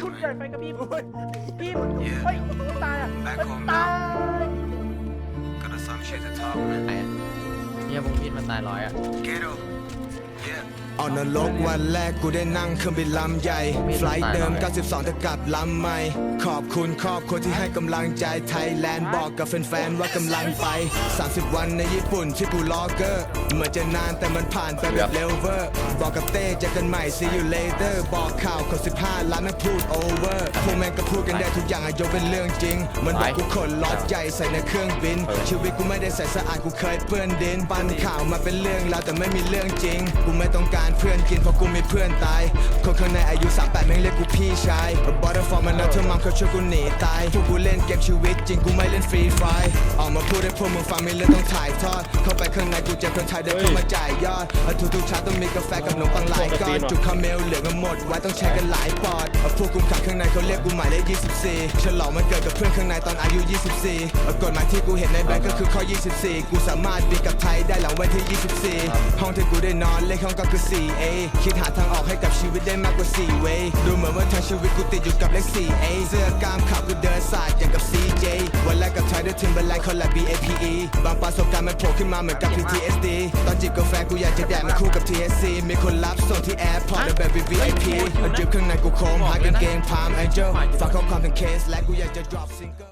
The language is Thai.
ชี่ยมันเอา Fuck, ชุด man. ใหญ่ไปกับพี่พี่มัน Yeah. เฮ้ยไม่ตายอะ Back เอ้ย home ตาย Gotta some shit to talk, man. ไอ้อะเหี้ยวงพิษมันตายร้อยอะ Ghetto. Yeah. เอานรกวันแรกกูได้นั่งเครื่องบินลำใหญ่ ไฟลท์เดิม 92 แต่กลับลำใหม่ ขอบคุณครอบครัวที่ให้กำลังใจไทยแลนด์บอกกับแฟนๆว่ากำลังไป 30 วันในญี่ปุ่นที่กูล็อกเกอร์ เหมือนจะนานแต่มันผ่านไปแบบเร็วเวอร์ บอกกับเต้เจอกันใหม่ see you later บอกข่าวคน15 ล้านไม่พูด over พวกแม่งก็พูดกันได้ทุกอย่างอะยกเป็นเรื่องจริง มันบอกกูขนล็อตใหญ่ใส่ในเครื่องบิน ชีวิตกูไม่ได้ใส่สะอาดกูเคยเปื้อนดินปันข่าวมาเป็นเรื่องแล้วแต่ไม่มีเรื่องจริง กูไม่ต้องการเพื่อนกินเพราะกูมีเพื่อนตาย คนข้างในอายุ38แม่งเรียกกูพี่ชายบอทเ e อร์ฟอร์มันแล้วเธอมัมเขาช่วยกูหนีตาย พวกกูเล่นเกมชีวิตจริงกูไม่เล่นฟรีไฟออกมาพูดให้พวกมึงฟังมีเรื่องต้องถ่ายทอด ข้าไปข้างในกูเจอคนไทยเดินเข้ามาจ่ายยอดทุกทุกๆเช้าต้องมีกาแฟกับขนมปังหลายก้อนจุกคาเมลเหลือกันหมดไว้ต้องแชร์กันหลายปอดพวกคุมขังข้างในเขาเรียกกูหมายเลข24 ฉลองมันเกิดกับเพื่อนข้างในตอนอายุ 24กฎหมายที่กูเห็นในแบงก์ก็คือข้อ 24 กูสามารถบินกับไทยได้หลังวันที่ 24 ห้องที่กูได้นอนเลขห้องก็คือ 4A คิดหาทางออกให้กับชีวิตได้มากกว่า 4 way ดูเหมือนว่าทั้งชีวิตกูติดอยู่กับเลข 4A เสื้อกล้ามขาวกูเดินสาย กกับไทยด้วยทิมเบอร์ไลน์คอลแลบ BAPE บางประสบการณ์มันโผล่ขึ้นมาเหมือนกับ PTSD ตอนจิบกาแฟกูอยากจะแดกมันคู่กับ TSC มีคนรับส่งที่แอร์พอร์ตแบบ VIP ดริบข้างในกูโคมหากางเกงพาม Angel ฝากข้อความถึงเคสและกูอยากจะ drop single